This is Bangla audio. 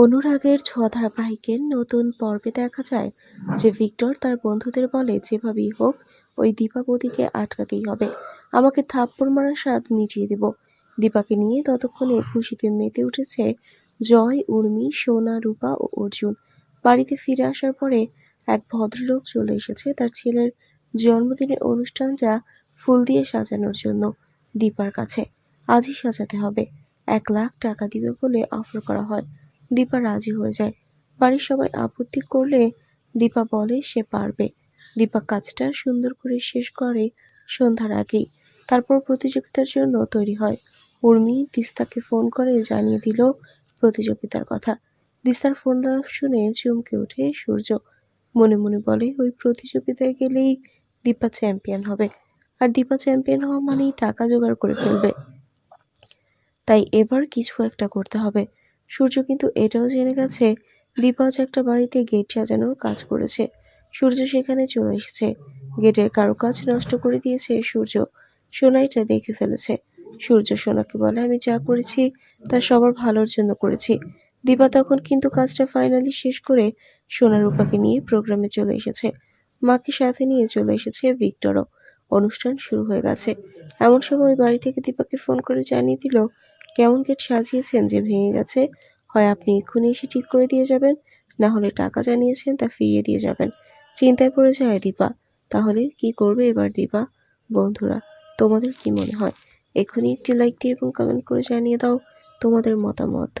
অনুরাগের ছোঁয়া ধারাবাহিকের নতুন পর্বে দেখা যায় যে ভিক্টর তার বন্ধুদের বলে, যেভাবেই হোক, ওই দীপাবতিকে আটকাতেই হবে। আমাকে থাপ্পড় মারার স্বাদ মিটিয়ে দেব। দীপাকে নিয়ে ততক্ষণে খুশিতে মেতে উঠেছে জয়, উর্মি, সোনা, রূপা ও অর্জুন। বাড়িতে ফিরে আসার পরে এক ভদ্রলোক চলে এসেছে তার ছেলের জন্মদিনের অনুষ্ঠানটা ফুল দিয়ে সাজানোর জন্য দীপার কাছে। আজই সাজাতে হবে। এক লাখ টাকা দিবে বলে অফার করা হয়। দীপা রাজি হয়ে যায়। বাড়ির সবাই আপত্তি করলে দীপা বলে সে পারবে। দীপা কাজটা সুন্দর করে শেষ করে সন্ধ্যার আগেই। তারপর প্রতিযোগিতার জন্য তৈরি হয়। উর্মি তিস্তাকে ফোন করে জানিয়ে দিল প্রতিযোগিতার কথা। তিস্তার ফোনটা শুনে চমকে ওঠে সূর্য। মনে মনে বলে, ওই প্রতিযোগিতায় গেলেই দীপা চ্যাম্পিয়ন হবে। আর দীপা চ্যাম্পিয়ন হওয়া মানেই টাকা জোগাড় করে ফেলবে। তাই এবার কিছু একটা করতে হবে। সূর্য কিন্তু এটাও জেনে গেছে দীপাজ একটা বাড়িতে গেট সাজানোর কাজ করেছে। সূর্য সেখানে চলে এসেছে। গেটের কারুকাজ নষ্ট করে দিয়েছে সূর্য। সোনাইটা দেখে ফেলেছে। সূর্য সোনাকে বলে, আমি যা করেছি, তা সবার ভালোর জন্য করেছি। দীপা তখন কিন্তু কাজটা ফাইনালি শেষ করে সোনা রূপাকে নিয়ে প্রোগ্রামে চলে এসেছে। মাকে সাথে নিয়ে চলে এসেছে ভিক্টরও। অনুষ্ঠান শুরু হয়ে গেছে। এমন সময় বাড়ি থেকে দীপাকে ফোন করে জানিয়ে দিল কেমন গেট সাজিয়েছেন যে ভেঙে গেছে, হয় আপনি এক্ষুনি এসে ঠিক করে দিয়ে যাবেন? না হলে টাকা জানিয়েছেন তা ফিরিয়ে দিয়ে যাবেন। চিন্তায় পড়ে যায় দীপা। তাহলে কি করবে এবার দীপা? বন্ধুরা, তোমাদের কি মনে হয়? এক্ষুনি একটি লাইক দিয়ে এবং কমেন্ট করে জানিয়ে দাও তোমাদের মতামত।